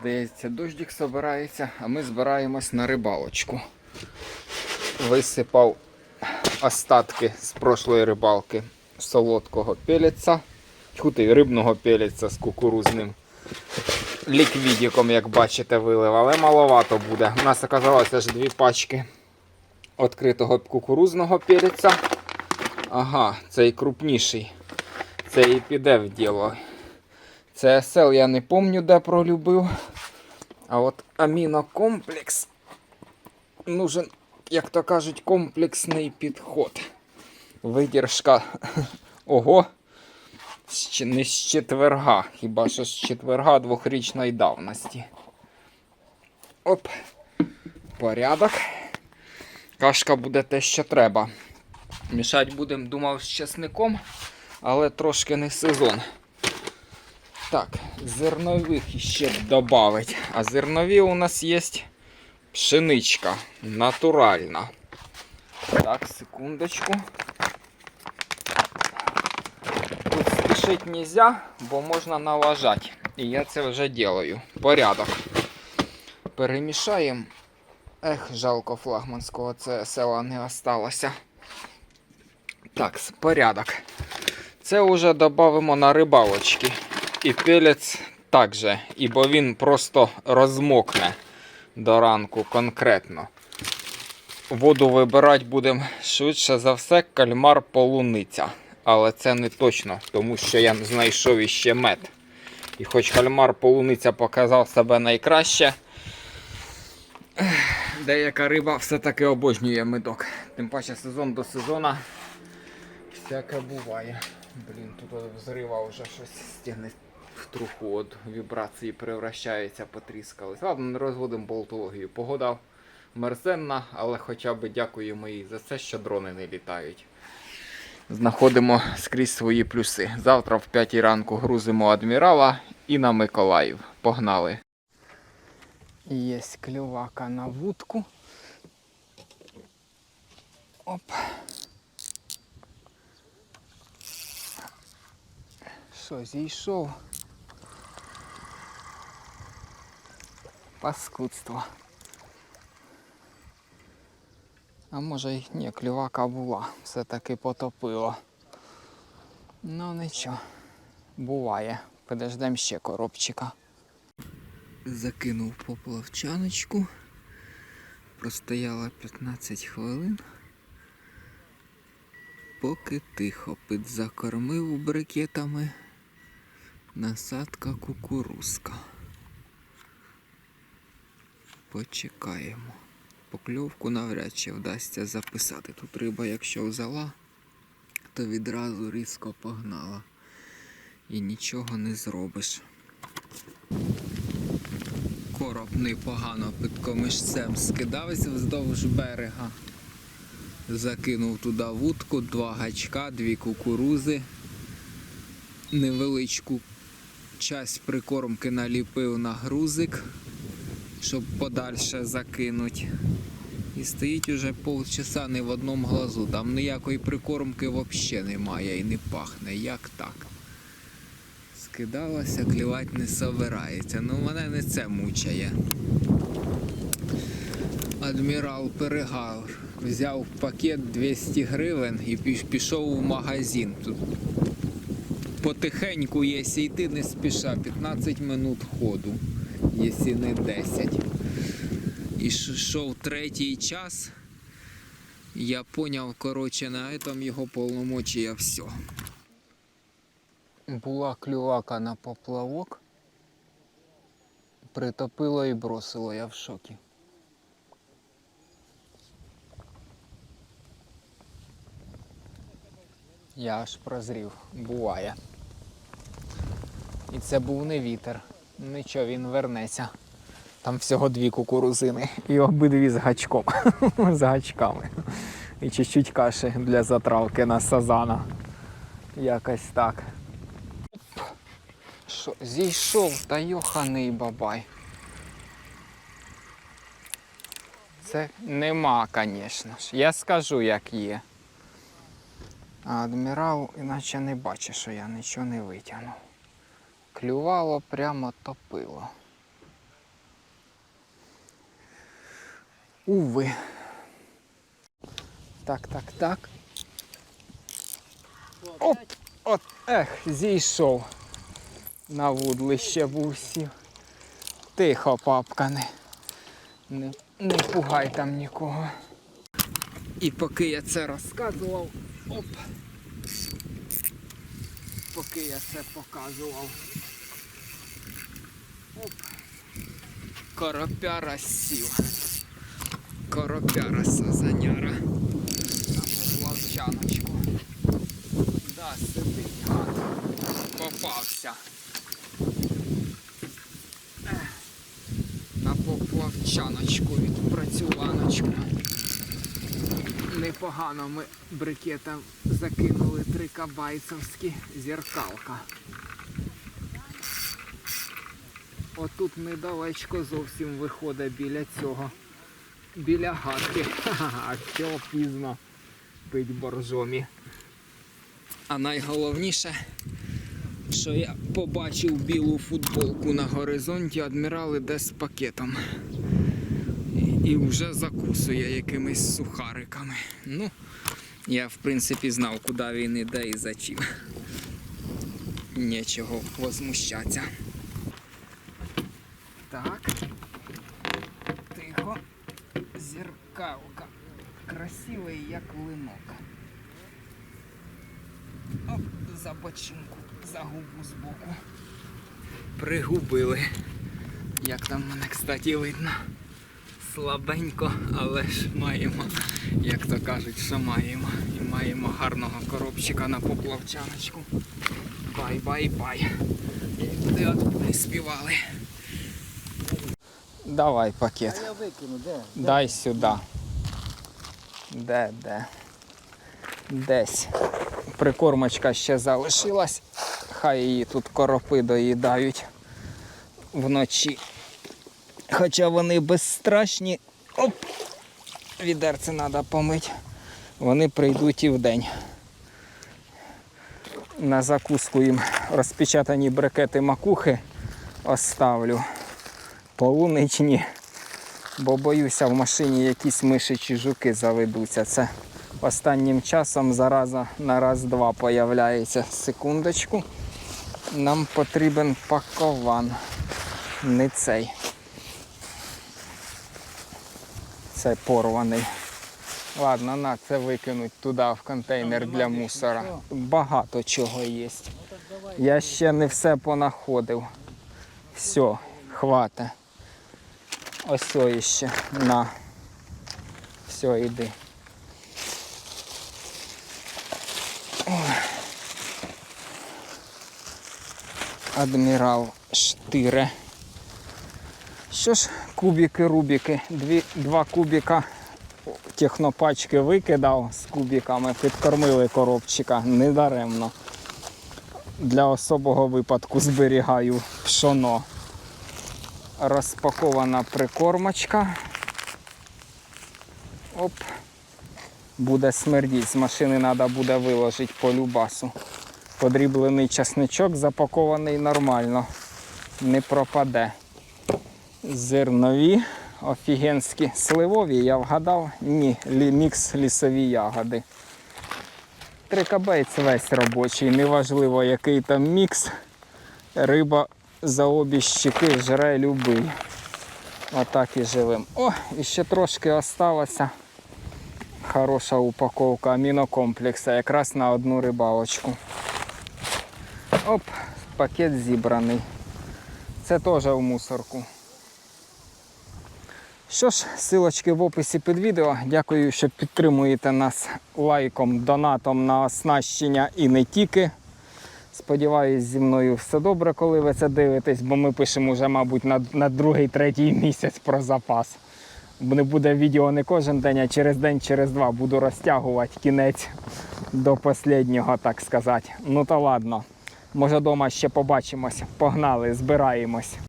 Здається, дощик собирається, а ми збираємось на рибалочку. Висипав остатки з прошлої рибалки солодкого пелеця, хути рибного пелеця з кукурузним ліквідіком, як бачите, вилив, але маловато буде. У нас оказалося аж дві пачки відкритого кукурузного пелеця. Ага, цей крупніший. Це і піде в діло. Сел я не пам'ятаю, де пролюбив. А от амінокомплекс нужен, як то кажуть, комплексний підход. Видержка. Ого. Не з четверга, хіба що з четверга двохрічної давності. Оп. Порядок. Кашка буде те, що треба. Мішать будемо, думав, з чесником, але трошки не сезон. Так, зернових ще додавить. А зернові у нас є пшеничка натуральна. Так, секундочку. Тут спішити нельзя, бо можна налажати. І я це вже делаю. Порядок. Перемішаємо. Ех, жалко флагманського це села не осталося. Так, порядок. Це вже додамо на рибалочки. І пелець також, ібо він просто розмокне до ранку конкретно. Воду вибирати будемо швидше за все кальмар полуниця. Але це не точно, тому що я знайшов іще мед. І хоч кальмар полуниця показав себе найкраще, деяка риба все-таки обожнює медок. Тим паче сезон до сезону всяке буває. Блін, тут взрива вже щось стігне в труху від вібрації превращається, потріскались. Ладно, не розводимо болтологію. Погода мерзенна, але хоча б дякуємо їй за це, що дрони не літають. Знаходимо скрізь свої плюси. Завтра в 5 ранку грузимо адмірала і на Миколаїв. Погнали. Є клювака на вудку. Оп. Що, зійшов? Паскудство. А може й ні, клювака була, все-таки потопило. Ну нічого, буває. Подождемо ще коробчика. Закинув поплавчаночку. Простояла 15 хвилин. Поки тихо підзакормив брикетами. Насадка кукурузка. Почекаємо. Покльовку навряд чи вдасться записати. Тут риба, якщо взяла, то відразу різко погнала. І нічого не зробиш. Короб непогано під комишцем скидався вздовж берега. Закинув туди вудку, два гачка, дві кукурузи. Невеличку часть прикормки наліпив на грузик, щоб подальше закинуть. І стоїть уже полчаса не в одному глазу. Там ніякої прикормки взагалі немає і не пахне. Як так? Скидалася, клівати не собирається. Ну мене не це мучає. Адмірал перегав. Взяв пакет 200 гривень і пішов в магазин. Тут потихеньку, якщо йти не спіша, 15 минут ходу, якщо не 10. І йшов третій час. Я поняв, коротше, на этом його полномочия все. Була клювака на поплавок. Притопило і бросило, я в шокі. Я аж прозрів, буває. І це був не вітер. Нічого, він вернеться. Там всього дві кукурузини. І обидві з гачком. з гачками. І чуть-чуть каші для затравки на сазана. Якось так. Що, зійшов та йоханий бабай. Це нема, звісно ж. Я скажу, як є. А адмірал іначе не бачить, що я нічого не витягнув клювало, прямо топило. Уви. Так, так, так. Оп! От, ех, зійшов. На вудлище був сів. Тихо, папка, не, не, не пугай там нікого. І поки я це розказував, оп, поки я це показував. Коропяра сів. Коропяра сазаняра. На поплавчаночку. Да, сидить гад. Попався. На поплавчаночку відпрацюваночку. Непогано ми брикетом закинули три кабайцовські зеркалка. Отут недалечко зовсім виходить біля цього. Біля гадки. Ха-ха, чого пізно пить боржомі. А найголовніше, що я побачив білу футболку на горизонті, адмірал іде з пакетом. І вже закусує якимись сухариками. Ну, я в принципі знав, куди він іде і за чим. Нічого возмущатися. Так. Тихо. Зеркалка. Красивий, як линок. Оп, за бочинку, за губу збоку. Пригубили. Як там мене, кстати, видно. Слабенько, але ж маємо, як то кажуть, що маємо. І маємо гарного коробчика на поплавчаночку. Бай-бай-бай. Де от не співали. Давай пакет. А Я викину, де? Дай сюди. Де, де? Десь. Прикормочка ще залишилась. Хай її тут коропи доїдають вночі. Хоча вони безстрашні. Оп! Відерце треба помити. Вони прийдуть і вдень. На закуску їм розпечатані брикети макухи оставлю. Полуничні. Бо боюся, в машині якісь миші чи жуки заведуться. Це останнім часом зараза на раз-два появляється. Секундочку. Нам потрібен пакован. Не цей. Це порваний. Ладно, на це викинуть туди в контейнер для мусора. Багато чого є. Я ще не все понаходив. Все, хвата. Ось іще. На. Все, йди. Адмірал Штире. Що ж, кубики, рубики. Дві, два кубика технопачки викидав з кубиками, підкормили коробчика недаремно. Для особого випадку зберігаю пшоно розпакована прикормочка. Оп. Буде смердіть. З машини треба буде виложити по любасу. Подріблений часничок запакований нормально. Не пропаде. Зернові, офігенські сливові, я вгадав. Ні, мікс лісові ягоди. Трикабець весь робочий, неважливо який там мікс. Риба за обі щеки жре любий. Отак і живем. О, і ще трошки осталося. Хороша упаковка амінокомплексу, якраз на одну рибалочку. Оп, пакет зібраний. Це теж в мусорку. Що ж, силочки в описі під відео. Дякую, що підтримуєте нас лайком, донатом на оснащення і не тільки. Сподіваюсь, зі мною все добре, коли ви це дивитесь, бо ми пишемо вже, мабуть, на, на другий, третій місяць про запас. Не буде відео не кожен день, а через день, через два буду розтягувати кінець до останнього, так сказати. Ну то ладно. Може, вдома ще побачимось. Погнали, збираємось.